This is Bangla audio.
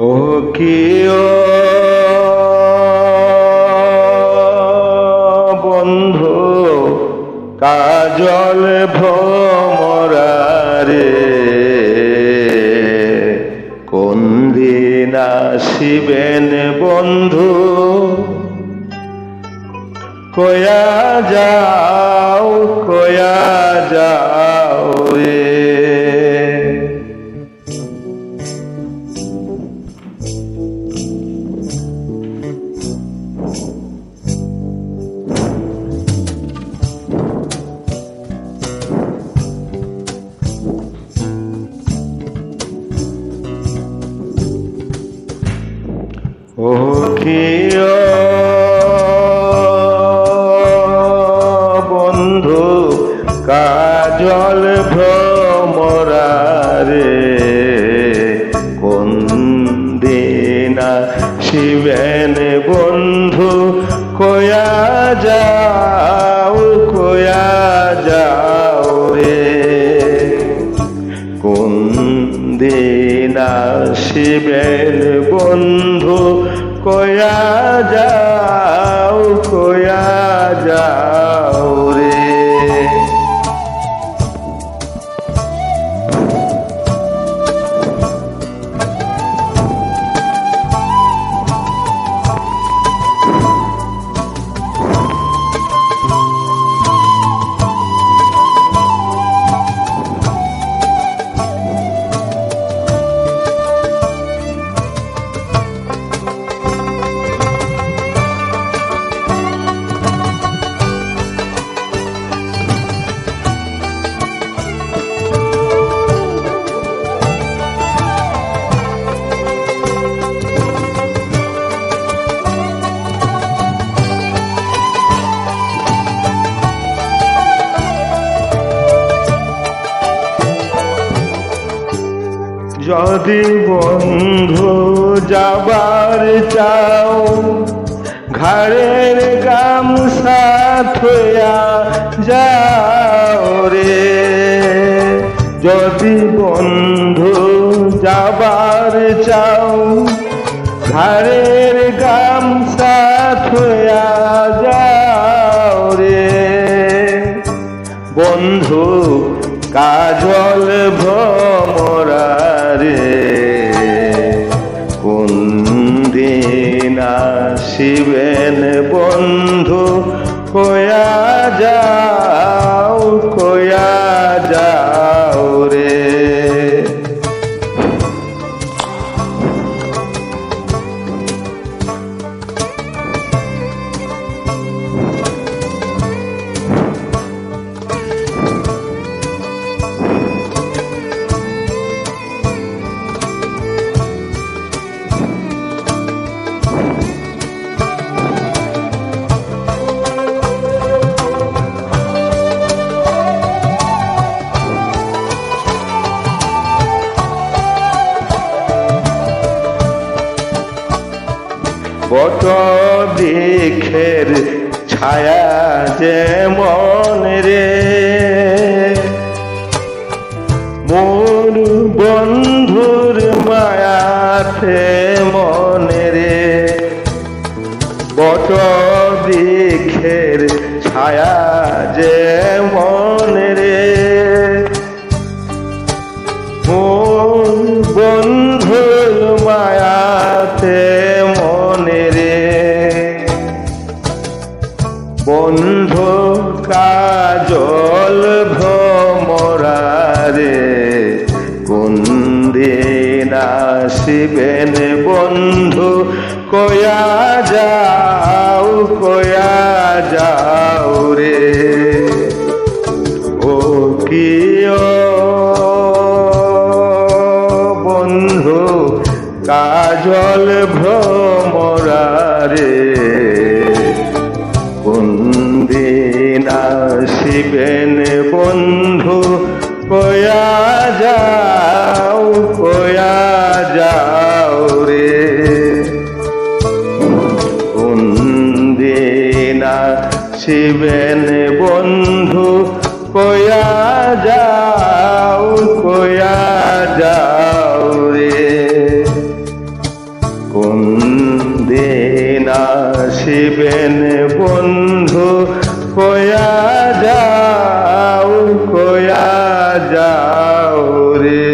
ও কি ও বন্ধু কাজল ভ্রমরারে কোন দিন আসিবেন বন্ধু? কয়া যাও কয়া যাও রে দিনা শিবেন বন্ধু, কয়া যাও কয়া যাও রে। কোন দিন আসিবেন বন্ধু, কয়া যাও কয়া যাও যদি বন্ধু যাবার চাও ঘরের গামছা থয়া যাও রে। যদি বন্ধু যাবার চাও ঘরের গামছা থয়া যাও রে। বন্ধু, কাজল ভ্রমরারে কোন আসিবেন বন্ধু কয়া বট বৃক্ষের ছায়া যে মনে রে। বন্ধু কাজল ভ্রমরারে কোন দিন আসিবেন বন্ধু? কয়া যাও কয়া যাও রে। ও কি বন্ধু কাজল ভ্র দিবেন বন্ধু, কয়া যাও কয়া যাও রে। কুন্দিনা শিবেন বন্ধু, কয়া যাও কয়া যাও রে। কোন শিবেন বন্ধু Aure.